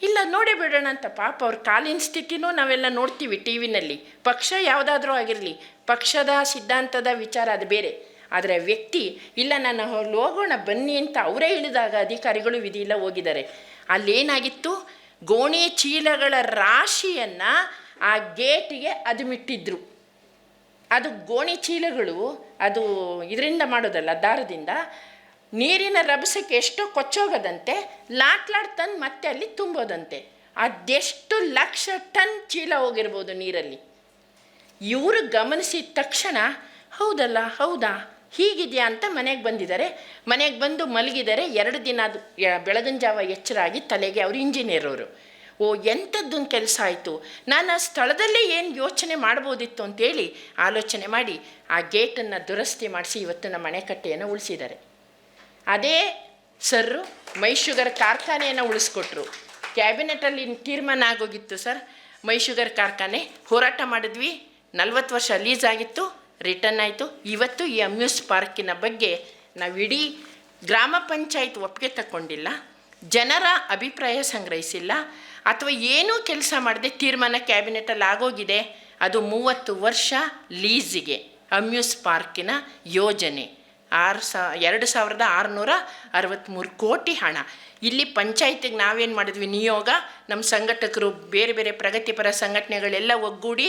ಇಲ್ಲ, ನೋಡೇ ಬಿಡೋಣ ಅಂತ ಪಾಪ ಅವ್ರ ಕಾಲಿನ ಸ್ಥಿತಿನೂ ನಾವೆಲ್ಲ ನೋಡ್ತೀವಿ ಟಿ ವಿನಲ್ಲಿ ಪಕ್ಷ ಯಾವುದಾದ್ರೂ ಆಗಿರಲಿ, ಪಕ್ಷದ ಸಿದ್ಧಾಂತದ ವಿಚಾರ ಅದು ಬೇರೆ. ಆದರೆ ವ್ಯಕ್ತಿ, ಇಲ್ಲ, ನಾನು ಹೋಗೋಣ, ಬನ್ನಿ ಅಂತ ಅವರೇ ಇಳಿದಾಗ ಅಧಿಕಾರಿಗಳು ವಿಧಿಯಿಲ್ಲ ಹೋಗಿದ್ದಾರೆ. ಅಲ್ಲೇನಾಗಿತ್ತು? ಗೋಣಿ ಚೀಲಗಳ ರಾಶಿಯನ್ನು ಆ ಗೇಟಿಗೆ ಅದುಮಿಟ್ಟಿದ್ರು. ಅದು ಗೋಣಿ ಚೀಲಗಳು, ಅದು ಇದರಿಂದ ಮಾಡೋದಲ್ಲ, ದಾರದಿಂದ. ನೀರಿನ ರಭಸಕ್ಕೆ ಎಷ್ಟೋ ಕೊಚ್ಚೋಗದಂತೆ ಲಾಟ್ ಲಾಟ್ ತಂದು ಮತ್ತೆ ಅಲ್ಲಿ ತುಂಬೋದಂತೆ. ಅದೆಷ್ಟು ಲಕ್ಷ ಟನ್ ಚೀಲ ಹೋಗಿರ್ಬೋದು ನೀರಲ್ಲಿ. ಇವರು ಗಮನಿಸಿದ ತಕ್ಷಣ, ಹೌದಲ್ಲ, ಹೌದಾ, ಹೀಗಿದೆಯಾ ಅಂತ ಮನೆಗೆ ಬಂದಿದ್ದಾರೆ. ಮನೆಗೆ ಬಂದು ಮಲಗಿದ್ದಾರೆ ಎರಡು ದಿನ ಅದು ಬೆಳಗಿನ ಜಾವ ಎಚ್ಚರಾಗಿ ತಲೆಗೆ ಅವರು ಇಂಜಿನಿಯರ್ ಅವರು. ಓ, ಎಂಥದ್ದೊಂದು ಕೆಲಸ ಆಯಿತು. ನಾನು ಆ ಸ್ಥಳದಲ್ಲೇ ಏನು ಯೋಚನೆ ಮಾಡ್ಬೋದಿತ್ತು ಅಂತೇಳಿ ಆಲೋಚನೆ ಮಾಡಿ ಆ ಗೇಟನ್ನು ದುರಸ್ತಿ ಮಾಡಿಸಿ ಇವತ್ತು ನಮ್ಮ ಅಣೆಕಟ್ಟೆಯನ್ನು ಉಳಿಸಿದ್ದಾರೆ. ಅದೇ ಸರ್ರು ಮೈ ಶುಗರ್ ಕಾರ್ಖಾನೆಯನ್ನು ಉಳಿಸ್ಕೊಟ್ರು. ಕ್ಯಾಬಿನೆಟಲ್ಲಿ ತೀರ್ಮಾನ ಆಗೋಗಿತ್ತು ಸರ್. ಮೈ ಶುಗರ್ ಕಾರ್ಖಾನೆ ಹೋರಾಟ ಮಾಡಿದ್ವಿ. ನಲ್ವತ್ತು ವರ್ಷ ಲೀಸ್ ಆಗಿತ್ತು, ರಿಟರ್ನ್ ಆಯಿತು. ಇವತ್ತು ಈ ಅಮ್ಯೂಸ್ ಪಾರ್ಕಿನ ಬಗ್ಗೆ ನಾವು ಇಡೀ ಗ್ರಾಮ ಪಂಚಾಯತ್ ಒಪ್ಪಿಗೆ ತಗೊಂಡಿಲ್ಲ ಜನರ ಅಭಿಪ್ರಾಯ ಸಂಗ್ರಹಿಸಿಲ್ಲ. ಅಥವಾ ಏನೂ ಕೆಲಸ ಮಾಡದೆ ತೀರ್ಮಾನ ಕ್ಯಾಬಿನೆಟಲ್ಲಿ ಆಗೋಗಿದೆ, ಅದು ಮೂವತ್ತು ವರ್ಷ ಲೀಸಿಗೆ, ಅಮ್ಯೂಸ್ ಪಾರ್ಕಿನ ಯೋಜನೆ. ಆರು ಸಾ, ಎರಡು ಸಾವಿರದ ಆರುನೂರ ಅರವತ್ತ್ಮೂರು ಕೋಟಿ ಹಣ. ಇಲ್ಲಿ ಪಂಚಾಯತಿಗೆ ನಾವೇನು ಮಾಡಿದ್ವಿ? ನಿಯೋಗ, ನಮ್ಮ ಸಂಘಟಕರು ಬೇರೆ ಬೇರೆ ಪ್ರಗತಿಪರ ಸಂಘಟನೆಗಳೆಲ್ಲ ಒಗ್ಗೂಡಿ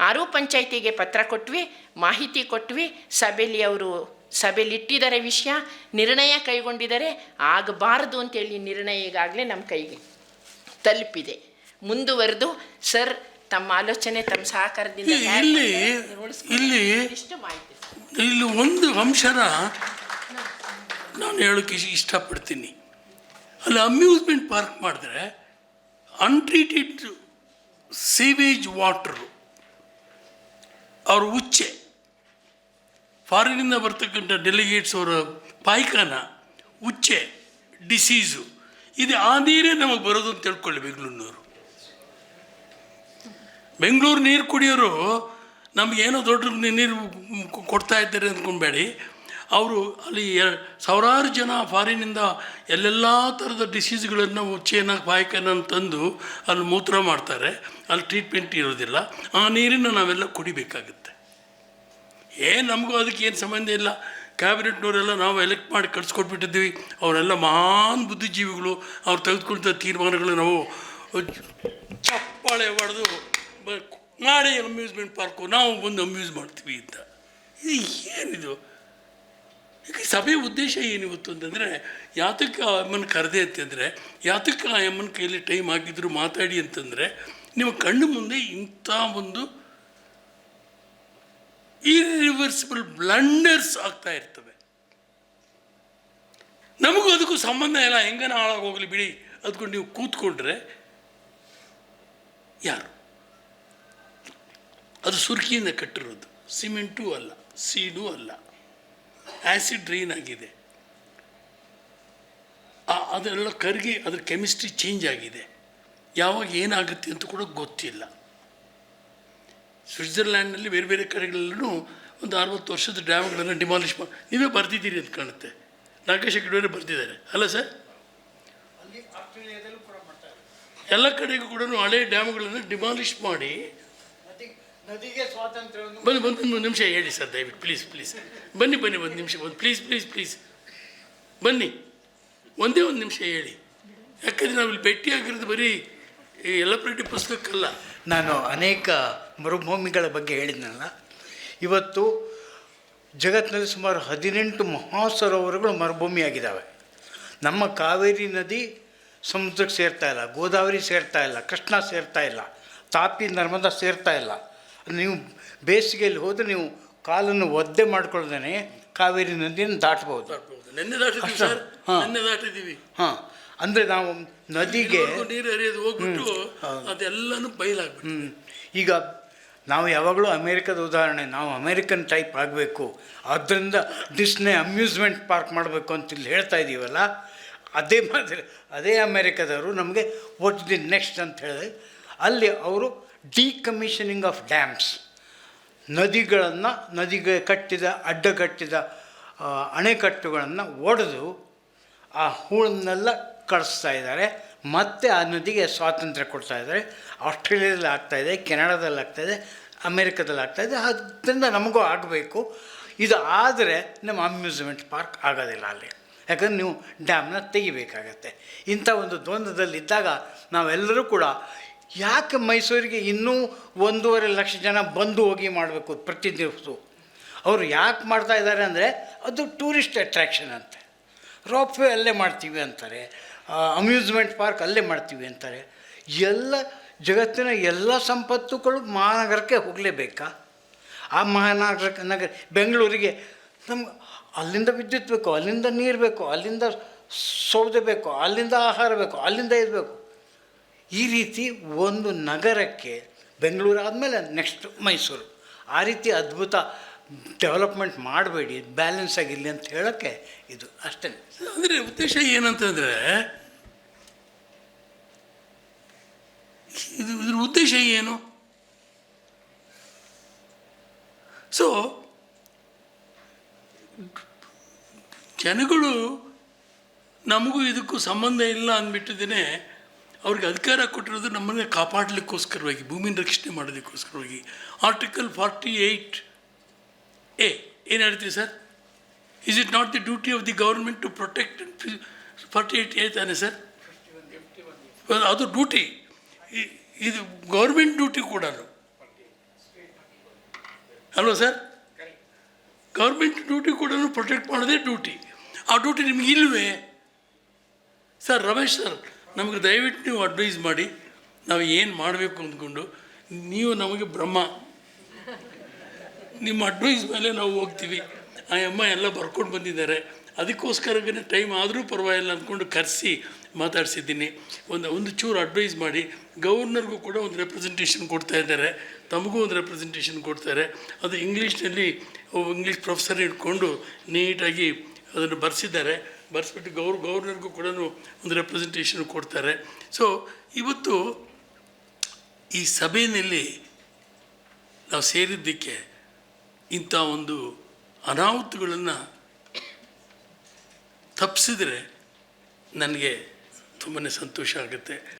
ಆರೂ ಪಂಚಾಯತಿಗೆ ಪತ್ರ ಕೊಟ್ವಿ, ಮಾಹಿತಿ ಕೊಟ್ವಿ, ಸಭೆಯಲ್ಲಿ ಅವರು ಸಭೆಯಲ್ಲಿ ಇಟ್ಟಿದ್ದಾರೆ ವಿಷಯ, ನಿರ್ಣಯ ಕೈಗೊಂಡಿದ್ದಾರೆ, ಆಗಬಾರದು ಅಂತೇಳಿ ನಿರ್ಣಯ ಈಗಾಗಲೇ ನಮ್ಮ ಕೈಗೆ. ತಲುಪಿದೆ. ಮುಂದುವರೆದು ಸರ್ ತಮ್ಮ ಆಲೋಚನೆ ತಮ್ಮ ಸಹಕಾರದಿಂದ ಇಲ್ಲಿ ಇಲ್ಲಿ ಇಲ್ಲಿ ಒಂದು ಅಂಶನ ನಾನು ಹೇಳೋಕ್ಕೆ ಇಷ್ಟ- ಇಷ್ಟಪಡ್ತೀನಿ. ಅಲ್ಲಿ ಅಮ್ಯೂಸ್ಮೆಂಟ್ ಪಾರ್ಕ್ ಮಾಡಿದ್ರೆ ಅನ್ಟ್ರೀಟೆಡ್ ಸೀವೇಜ್ ವಾಟ್ರು ಅವ್ರ ಉಚ್ಚೆ ಫಾರಿನಿಂದ ಬರ್ತಕ್ಕಂಥ ಡೆಲಿಗೇಟ್ಸ್ ಅವರ ಪಾಯ್ಖಾನ ಉಚ್ಚೆ ಡಿಸೀಸು ಇದು ಆ ನೀರೇ ನಮಗೆ ಬರೋದು ಅಂತ ತಿಳ್ಕೊಳ್ಳಿ ಬೆಂಗಳೂರಿನವರು. ಬೆಂಗಳೂರು ನೀರು ಕುಡಿಯೋರು ನಮಗೇನೋ ದೊಡ್ಡ ನೀರು ಕೊಡ್ತಾ ಇದ್ದಾರೆ ಅಂದ್ಕೊಬೇಡಿ ಅವರು ಅಲ್ಲಿ ಸಾವಿರಾರು ಜನ ಫಾರಿನಿಂದ ಎಲ್ಲೆಲ್ಲ ಥರದ ಡಿಸೀಸ್ಗಳನ್ನು ಉಚ್ಚೆನ ಪಾಯಕನ ತಂದು ಅಲ್ಲಿ ಮೂತ್ರ ಮಾಡ್ತಾರೆ. ಅಲ್ಲಿ ಟ್ರೀಟ್ಮೆಂಟ್ ಇರೋದಿಲ್ಲ. ಆ ನೀರನ್ನು ನಾವೆಲ್ಲ ಕುಡಿಬೇಕಾಗುತ್ತೆ. ಏನು ನಮಗೂ ಅದಕ್ಕೆ ಏನು ಸಂಬಂಧ ಇಲ್ಲ. ಕ್ಯಾಬಿನೆಟ್ನವರೆಲ್ಲ ನಾವು ಎಲೆಕ್ಟ್ ಮಾಡಿ ಕಳ್ಸಿಕೊಟ್ಬಿಟ್ಟಿದ್ದೀವಿ. ಅವರೆಲ್ಲ ಮಹಾನ್ ಬುದ್ಧಿಜೀವಿಗಳು. ಅವ್ರು ತೆಗೆದುಕೊಳ್ತ ತೀರ್ಮಾನಗಳು ನಾವು ಚಪ್ಪಾಳೆ ಹೊಡೆದು ನಾಳೆ ಅಮ್ಯೂಸ್ಮೆಂಟ್ ಪಾರ್ಕು ನಾವು ಬಂದು ಅಮ್ಯೂಸ್ ಮಾಡ್ತೀವಿ ಅಂತ. ಇದು ಏನಿದು? ಈಗ ಸಭೆ ಉದ್ದೇಶ ಏನಿವತ್ತು ಅಂತಂದರೆ ಯಾತಕ್ಕೆ ಆ ಅಮ್ಮನ ಕರೆದೆ ಅಂತಂದರೆ ಯಾತಕ್ಕೆ ಆ ಅಮ್ಮನ ಕೈಯಲ್ಲಿ ಟೈಮ್ ಹಾಕಿದ್ರು ಮಾತಾಡಿ ಅಂತಂದರೆ, ನಿಮ್ಮ ಕಣ್ಣು ಮುಂದೆ ಇಂಥ ಒಂದು ಇರಿವರ್ಸಿಬಲ್ ಬ್ಲಂಡರ್ಸ್ ಆಗ್ತಾ ಇರ್ತವೆ. ನಮಗೂ ಅದಕ್ಕೂ ಸಂಬಂಧ ಇಲ್ಲ. ಹೆಂಗನ ಹಾಳಾಗೋಗ್ಲಿ ಬಿಡಿ. ಅದ್ಕೊಂಡು ನೀವು ಕೂತ್ಕೊಂಡ್ರೆ ಯಾರು? ಅದು ಸುರ್ಕಿಯಿಂದ ಕಟ್ಟಿರೋದು. ಸಿಮೆಂಟು ಅಲ್ಲ, ಸೀಡು ಅಲ್ಲ. ಆ್ಯಸಿಡ್ ಡ್ರೈನ್ ಆಗಿದೆ. ಅದೆಲ್ಲ ಕರಗಿ, ಅದ್ರ ಕೆಮಿಸ್ಟ್ರಿ ಚೇಂಜ್ ಆಗಿದೆ. ಯಾವಾಗ ಏನಾಗುತ್ತೆ ಅಂತ ಕೂಡ ಗೊತ್ತಿಲ್ಲ. ಸ್ವಿಟ್ಜರ್ಲ್ಯಾಂಡ್ನಲ್ಲಿ ಬೇರೆ ಬೇರೆ ಕಡೆಗಳಲ್ಲೂ ಒಂದು ಅರವತ್ತು ವರ್ಷದ ಡ್ಯಾಮ್ಗಳನ್ನು ಡಿಮಾಲಿಷ್ ಮಾಡಿ ನೀವೇ ಬರ್ತಿದ್ದೀರಿ ಅಂತ ಕಾಣುತ್ತೆ. ನಾಗೇಶ್ ಹೆಗ್ಡೆಯವರೇ ಬರ್ತಿದ್ದಾರೆ ಅಲ್ಲ ಸರ್? ಎಲ್ಲ ಕಡೆಗೂ ಕೂಡ ಹಳೆ ಡ್ಯಾಮ್ಗಳನ್ನು ಡಿಮಾಲಿಷ್ ಮಾಡಿ. ನದಿಗೆ ಸ್ವಾತಂತ್ರ್ಯವನ್ನು ಬನ್ನಿ ಬಂದು ಒಂದು ನಿಮಿಷ ಹೇಳಿ ಸರ್ ದಯವಿಟ್ಟು. Please please. ಬನ್ನಿ ಬನ್ನಿ ಒಂದು ನಿಮಿಷ ಒಂದು ಪ್ಲೀಸ್ ಪ್ಲೀಸ್ ಪ್ಲೀಸ್. ಬನ್ನಿ ಒಂದೇ ಒಂದು ನಿಮಿಷ ಹೇಳಿ. ಯಾಕಂದರೆ ನಾವು ಇಲ್ಲಿ ಭೇಟಿಯಾಗಿರೋದು ಬರೀ ಈ ಪ್ರತಿ ಪುಸ್ತಕಕ್ಕಲ್ಲ. ನಾನು ಅನೇಕ ಮರುಭೂಮಿಗಳ ಬಗ್ಗೆ ಹೇಳಿದ್ನಲ್ಲ. ಇವತ್ತು ಜಗತ್ತಿನಲ್ಲಿ ಸುಮಾರು ಹದಿನೆಂಟು ಮಹಾಸರೋವರಗಳು ಮರುಭೂಮಿಯಾಗಿದ್ದಾವೆ. ನಮ್ಮ ಕಾವೇರಿ ನದಿ ಸಮುದ್ರಕ್ಕೆ ಸೇರ್ತಾ ಇಲ್ಲ ಗೋದಾವರಿ ಸೇರ್ತಾ ಇಲ್ಲ ಕೃಷ್ಣ ಸೇರ್ತಾ ಇಲ್ಲ ತಾಪಿ ನರ್ಮದಾ ಸೇರ್ತಾ ಇಲ್ಲ. ನೀವು ಬೇಸಿಗೆಯಲ್ಲಿ ಹೋದರೆ ನೀವು ಕಾಲನ್ನು ಒದ್ದೆ ಮಾಡ್ಕೊಳ್ದೇನೆ ಕಾವೇರಿ ನದಿಯನ್ನು ದಾಟ್ಬೋದು ದಾಟಿದ್ದೀವಿ. ಹಾಂ. ಅಂದರೆ ನಾವು ನದಿಗೆ ನೀರು ಹರಿಯೋದು ಹೋಗ್ಬಿಟ್ಟು ಅದೆಲ್ಲನೂ ಬಯಲಾಗ್ಬಿಟ್ಟು. ಈಗ ನಾವು ಯಾವಾಗಲೂ ಅಮೇರಿಕದ ಉದಾಹರಣೆ, ನಾವು ಅಮೇರಿಕನ್ ಟೈಪ್ ಆಗಬೇಕು. ಆದ್ದರಿಂದ ಡಿಸ್ನೆ ಅಮ್ಯೂಸ್ಮೆಂಟ್ ಪಾರ್ಕ್ ಮಾಡಬೇಕು ಅಂತ ಇಲ್ಲಿ ಹೇಳ್ತಾ ಇದ್ದೀವಲ್ಲ ಅದೇ ಮಾದರಿ, ಅದೇ ಅಮೇರಿಕದವರು ನಮಗೆ ವಾಟ್ ದಿ ನೆಕ್ಸ್ಟ್ ಅಂತ ಹೇಳಿದ್ರೆ, ಅಲ್ಲಿ ಅವರು ಡಿಕಮಿಷನಿಂಗ್ ಆಫ್ ಡ್ಯಾಮ್ಸ್ ನದಿಗಳನ್ನು, ನದಿಗೆ ಕಟ್ಟಿದ ಅಡ್ಡ ಕಟ್ಟಿದ ಅಣೆಕಟ್ಟುಗಳನ್ನು ಒಡೆದು ಆ ಹೂಳನ್ನೆಲ್ಲ ಕಳಿಸ್ತಾ ಇದ್ದಾರೆ. ಮತ್ತೆ ಆ ನದಿಗೆ ಸ್ವಾತಂತ್ರ್ಯ ಕೊಡ್ತಾ ಇದ್ದಾರೆ. ಆಸ್ಟ್ರೇಲಿಯಾದಲ್ಲಿ ಆಗ್ತಾಯಿದೆ ಕೆನಡಾದಲ್ಲಿ ಆಗ್ತಾಯಿದೆ ಅಮೇರಿಕಾದಲ್ಲಿ ಆಗ್ತಾಯಿದೆ ಅದರಿಂದ ನಮಗೂ ಆಗಬೇಕು. ಇದು ಆದರೆ ನಮ್ಮ ಅಮ್ಯೂಸ್ಮೆಂಟ್ ಪಾರ್ಕ್ ಆಗೋದಿಲ್ಲ ಅಲ್ಲಿ. ಯಾಕಂದ್ರೆ ನೀವು ಡ್ಯಾಮ್ನ ತೆಗಿಬೇಕಾಗತ್ತೆ. ಇಂಥ ಒಂದು ದ್ವಂದ್ವದಲ್ಲಿದ್ದಾಗ ನಾವೆಲ್ಲರೂ ಕೂಡ ಯಾಕೆ ಮೈಸೂರಿಗೆ ಇನ್ನೂ ಒಂದೂವರೆ ಲಕ್ಷ ಜನ ಬಂದು ಹೋಗಿ ಮಾಡಬೇಕು ಪ್ರತಿ ದಿವಸ ಅವರು ಯಾಕೆ ಮಾಡ್ತಾ ಇದ್ದಾರೆ ಅಂದರೆ ಅದು ಟೂರಿಸ್ಟ್ ಅಟ್ರ್ಯಾಕ್ಷನ್ ಅಂತೆ. ರೋಪ್ವೇ ಅಲ್ಲೇ ಮಾಡ್ತೀವಿ ಅಂತಾರೆ. ಅಮ್ಯೂಸ್ಮೆಂಟ್ ಪಾರ್ಕ್ ಅಲ್ಲೇ ಮಾಡ್ತೀವಿ ಅಂತಾರೆ. ಎಲ್ಲ ಜಗತ್ತಿನ ಎಲ್ಲ ಸಂಪತ್ತುಗಳು ಮಹಾನಗರಕ್ಕೆ ಹೋಗಲೇಬೇಕಾ? ಆ ಮಹಾನಗರ, ನಗರ, ಬೆಂಗಳೂರಿಗೆ ನಮ್ಗೆ ಅಲ್ಲಿಂದ ವಿದ್ಯುತ್ ಬೇಕು, ಅಲ್ಲಿಂದ ನೀರು ಬೇಕು, ಅಲ್ಲಿಂದ ಸೌದೆ ಬೇಕು, ಅಲ್ಲಿಂದ ಆಹಾರ ಬೇಕು, ಅಲ್ಲಿಂದ ಇರಬೇಕು ಬೇಕು. ಈ ರೀತಿ ಒಂದು ನಗರಕ್ಕೆ ಬೆಂಗಳೂರು ಆದಮೇಲೆ ನೆಕ್ಸ್ಟ್ ಮೈಸೂರು. ಆ ರೀತಿ ಅದ್ಭುತ ಡೆವಲಪ್ಮೆಂಟ್ ಮಾಡಬೇಡಿ ಬ್ಯಾಲೆನ್ಸ್ ಆಗಿರಲಿ ಅಂತ ಹೇಳೋಕ್ಕೆ ಇದು ಅಷ್ಟೇ. ಅಂದರೆ ಉದ್ದೇಶ ಏನಂತಂದರೆ ಇದು ಇದ್ರ ಉದ್ದೇಶ ಏನು? ಸೊ ಜನಗಳು ನಮಗೂ ಇದಕ್ಕೂ ಸಂಬಂಧ ಇಲ್ಲ ಅಂದ್ಬಿಟ್ಟಿದ್ದೇನೆ. ಅವ್ರಿಗೆ ಅಧಿಕಾರ ಕೊಟ್ಟಿರೋದು ನಮ್ಮನ್ನೇ ಕಾಪಾಡಲಿಕ್ಕೋಸ್ಕರವಾಗಿ, ಭೂಮಿನ ರಕ್ಷಣೆ ಮಾಡೋದಕ್ಕೋಸ್ಕರವಾಗಿ. ಆರ್ಟಿಕಲ್ ಫಾರ್ಟಿ ಏಯ್ಟ್ ಎ ಏನು ಹೇಳ್ತೀವಿ sir? Is it not the duty of the government to protect forty eight A ತಾನೆ ಸರ್? ಅದು ಡ್ಯೂಟಿ ಇದು ಗೌರ್ಮೆಂಟ್ ಡ್ಯೂಟಿ ಕೂಡ ಅಲ್ವಾ ಸರ್? ಗೌರ್ಮೆಂಟ್ ಡ್ಯೂಟಿ ಕೂಡ ಪ್ರೊಟೆಕ್ಟ್ ಮಾಡೋದೇ ಡ್ಯೂಟಿ. ಆ ಡ್ಯೂಟಿ ನಿಮ್ಗೆ ಇಲ್ವೇ? ಸರ್, ರಮೇಶ್ ಸರ್, ನಮಗೆ ದಯವಿಟ್ಟು ನೀವು ಅಡ್ವೈಸ್ ಮಾಡಿ. ನಾವು ಏನು ಮಾಡಬೇಕು ಅಂದ್ಕೊಂಡು ನೀವು ನಮಗೆ ಬ್ರಹ್ಮ ನಿಮ್ಮ ಅಡ್ವೈಸ್ ಮೇಲೆ ನಾವು ಹೋಗ್ತೀವಿ. ಆ ಅಮ್ಮ ಎಲ್ಲ ಬರ್ಕೊಂಡು ಬಂದಿದ್ದಾರೆ. ಅದಕ್ಕೋಸ್ಕರನೇ ಟೈಮ್ ಆದರೂ ಪರವಾಗಿಲ್ಲ ಅಂದ್ಕೊಂಡು ಕರೆಸಿ ಮಾತಾಡಿಸಿದ್ದೀನಿ. ಒಂದು ಒಂದು ಚೂರು ಅಡ್ವೈಸ್ ಮಾಡಿ. ಗವರ್ನರ್ಗೂ ಕೂಡ ಒಂದು ರೆಪ್ರೆಸೆಂಟೇಷನ್ ಕೊಡ್ತಾ ಇದ್ದಾರೆ. ತಮಗೂ ಒಂದು ರೆಪ್ರೆಸೆಂಟೇಷನ್ ಕೊಡ್ತಾರೆ. ಅದು ಇಂಗ್ಲೀಷ್ನಲ್ಲಿ ಇಂಗ್ಲೀಷ್ ಪ್ರೊಫೆಸರ್ ಇಟ್ಕೊಂಡು ನೀಟಾಗಿ ಅದನ್ನು ಬರೆಸಿದ್ದಾರೆ. ಬರೆಸ್ಬಿಟ್ಟು ಗೌರ್, ಗೌರ್ನರ್ಗೂ ಕೂಡ ಒಂದು ರೆಪ್ರೆಸೆಂಟೇಷನ್ ಕೊಡ್ತಾರೆ. ಸೊ ಇವತ್ತು ಈ ಸಭೆಯಲ್ಲಿ ನಾವು ಸೇರಿದ್ದಕ್ಕೆ ಇಂಥ ಒಂದು ಅನಾಹುತಗಳನ್ನು ತಪ್ಪಿಸಿದ್ರೆ ನನಗೆ ತುಂಬಾ ಸಂತೋಷ ಆಗುತ್ತೆ.